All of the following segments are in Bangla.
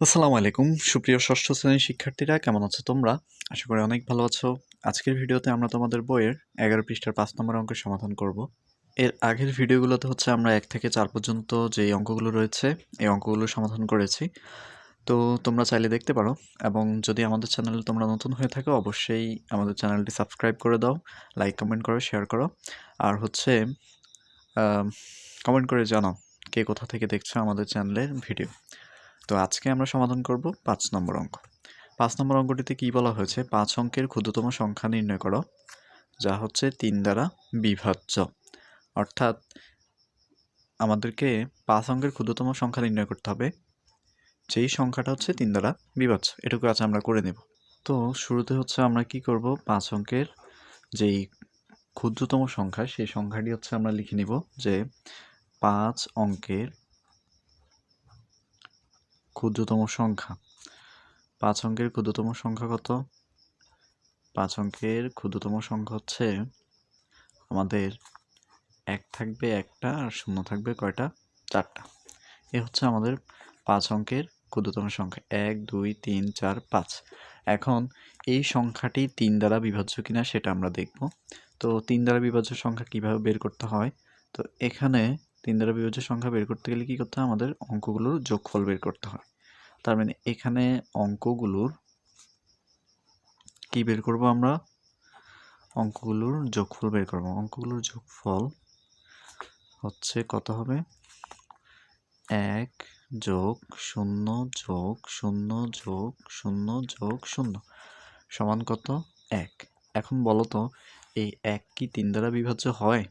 আসসালামু আলাইকুম। সুপ্রিয় ষষ্ঠ শ্রেণির শিক্ষার্থীরা, কেমন আছো তোমরা? আশা করি অনেক ভালো আছো। আজকের ভিডিওতে আমরা তোমাদের বইয়ের এগারো পৃষ্ঠার পাঁচ নম্বর অঙ্কের সমাধান করব। এর আগের ভিডিওগুলোতে হচ্ছে আমরা এক থেকে চার পর্যন্ত যে অঙ্কগুলো রয়েছে, এই অঙ্কগুলো সমাধান করেছি। তো তোমরা চাইলে দেখতে পারো এবং যদি আমাদের চ্যানেলে তোমরা নতুন হয়ে থাকো, অবশ্যই আমাদের চ্যানেলটি সাবস্ক্রাইব করে দাও, লাইক, কমেন্ট করো, শেয়ার করো। আর হচ্ছে কমেন্ট করে জানাও কে কোথা থেকে দেখছ আমাদের চ্যানেলের ভিডিও। তো আজকে আমরা সমাধান করব পাঁচ নম্বর অঙ্ক। পাঁচ নম্বর অঙ্কটিতে কি বলা হয়েছে? পাঁচ অঙ্কের ক্ষুদ্রতম সংখ্যা নির্ণয় করো, যা হচ্ছে তিন দ্বারা বিভাজ্য অর্থাৎ আমাদেরকে পাঁচ অঙ্কের ক্ষুদ্রতম সংখ্যা নির্ণয় করতে হবে, যেই সংখ্যাটা হচ্ছে তিন দ্বারা বিভাজ্য এটুকু আজ আমরা করে নেব। তো শুরুতে হচ্ছে আমরা কি করব? পাঁচ অঙ্কের যেই ক্ষুদ্রতম সংখ্যা, সেই সংখ্যাটি হচ্ছে আমরা লিখে নিব যে পাঁচ অঙ্কের ক্ষুদ্রতম সংখ্যা। পাঁচ অঙ্কের ক্ষুদ্রতম সংখ্যা কত? পাঁচ অঙ্কের ক্ষুদ্রতম সংখ্যা হচ্ছে আমাদের এক থাকবে একটা আর শূন্য থাকবে কয়টা? চারটা। এ হচ্ছে আমাদের পাঁচ অঙ্কের ক্ষুদ্রতম সংখ্যা। এক, দুই, তিন, চার, পাঁচ। এখন এই সংখ্যাটি তিন দ্বারা বিভাজ্য কিনা সেটা আমরা দেখব। তো তিন দ্বারা বিভাজ্য সংখ্যা কীভাবে বের করতে হয়? তো এখানে তিন দ্বারা বিভাজ্য সংখ্যা বের করতে গেলে কী করতে হয়? আমাদের অঙ্কগুলোর যোগফল বের করতে হয়। তার মানে এখানে অঙ্কগুলোর কি বের করব আমরা? অঙ্কগুলোর যোগফল বের করব। অঙ্কগুলোর যোগফল হচ্ছে কত হবে? এক যোগ শূন্য যোগ শূন্য যোগ শূন্য যোগ শূন্য সমান কত? এক। এখন বলো তো, এই এক কি তিন দ্বারা বিভাজ্য হয়?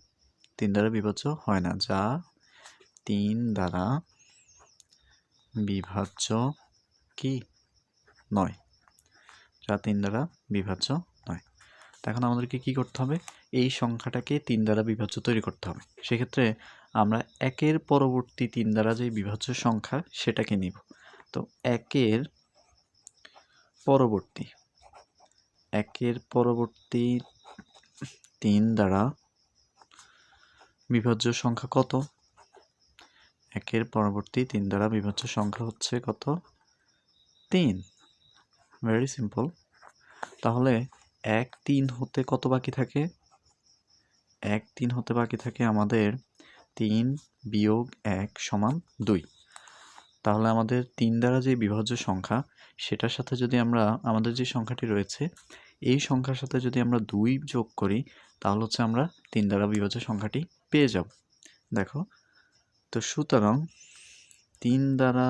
তিন দ্বারা বিভাজ্য হয় না। যা তিন দ্বারা বিভাজ্য কি? নয়। যা তিন দ্বারা বিভাজ্য নয়। এখন আমাদেরকে কি করতে হবে? এই সংখ্যাটাকে তিন দ্বারা বিভাজ্য তৈরি করতে হবে। সেক্ষেত্রে আমরা একের পরবর্তী তিন দ্বারা যে বিভাজ্য সংখ্যা, সেটাকে নিব। তো একের পরবর্তী একের পরবর্তী তিন দ্বারা বিভাজ্য সংখ্যা কত? একের পরবর্তী তিন দ্বারা বিভাজ্য সংখ্যা হচ্ছে কত? তিন। ভেরি সিম্পল তাহলে এক তিন হতে কত বাকি থাকে? এক তিন হতে বাকি থাকে আমাদের তিন বিয়োগ এক সমান দুই। তাহলে আমাদের তিন দ্বারা যে বিভাজ্য সংখ্যা, সেটার সাথে যদি আমরা, আমাদের যে সংখ্যাটি রয়েছে এই সংখ্যার সাথে যদি আমরা দুই যোগ করি, তাহলে হচ্ছে আমরা তিন দ্বারা বিভাজ্য সংখ্যাটি পেয়ে যাব। দেখো, তো সুতরাং তিন দ্বারা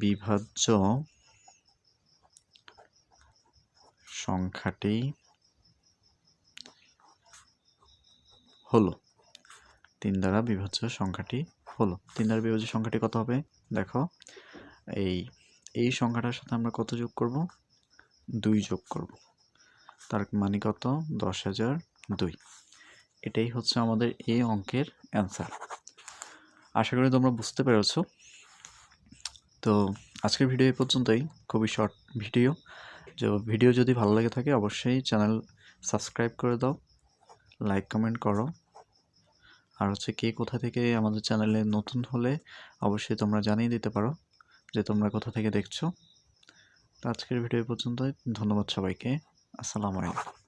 বিভাজ্য সংখ্যাটি হলো। তিন দ্বারা বিভাজ্য সংখ্যাটি হলো। তিন দ্বারা বিভাজ্য সংখ্যাটি কত হবে? দেখো, এই এই সংখ্যাটার সাথে আমরা কত যোগ করব? দুই যোগ করব। তার মানে কত? দশ হাজার দুই। এটাই হচ্ছে আমাদের এই অঙ্কের অ্যান্সার। আশা করি তোমরা বুঝতে পেরেছ। তো আজকের ভিডিও এই পর্যন্তই। খুবই শর্ট ভিডিও। যে ভিডিও যদি ভালো লাগে থাকে, অবশ্যই চ্যানেল সাবস্ক্রাইব করে দাও, লাইক, কমেন্ট করো। আর হচ্ছে কে কোথা থেকে আমাদের চ্যানেলে নতুন হলে অবশ্যই তোমরা জানিয়ে দিতে পারো যে তোমরা কোথা থেকে দেখছ। তো আজকের ভিডিও পর্যন্তই। ধন্যবাদ সবাইকে। আসসালামু আলাইকুম।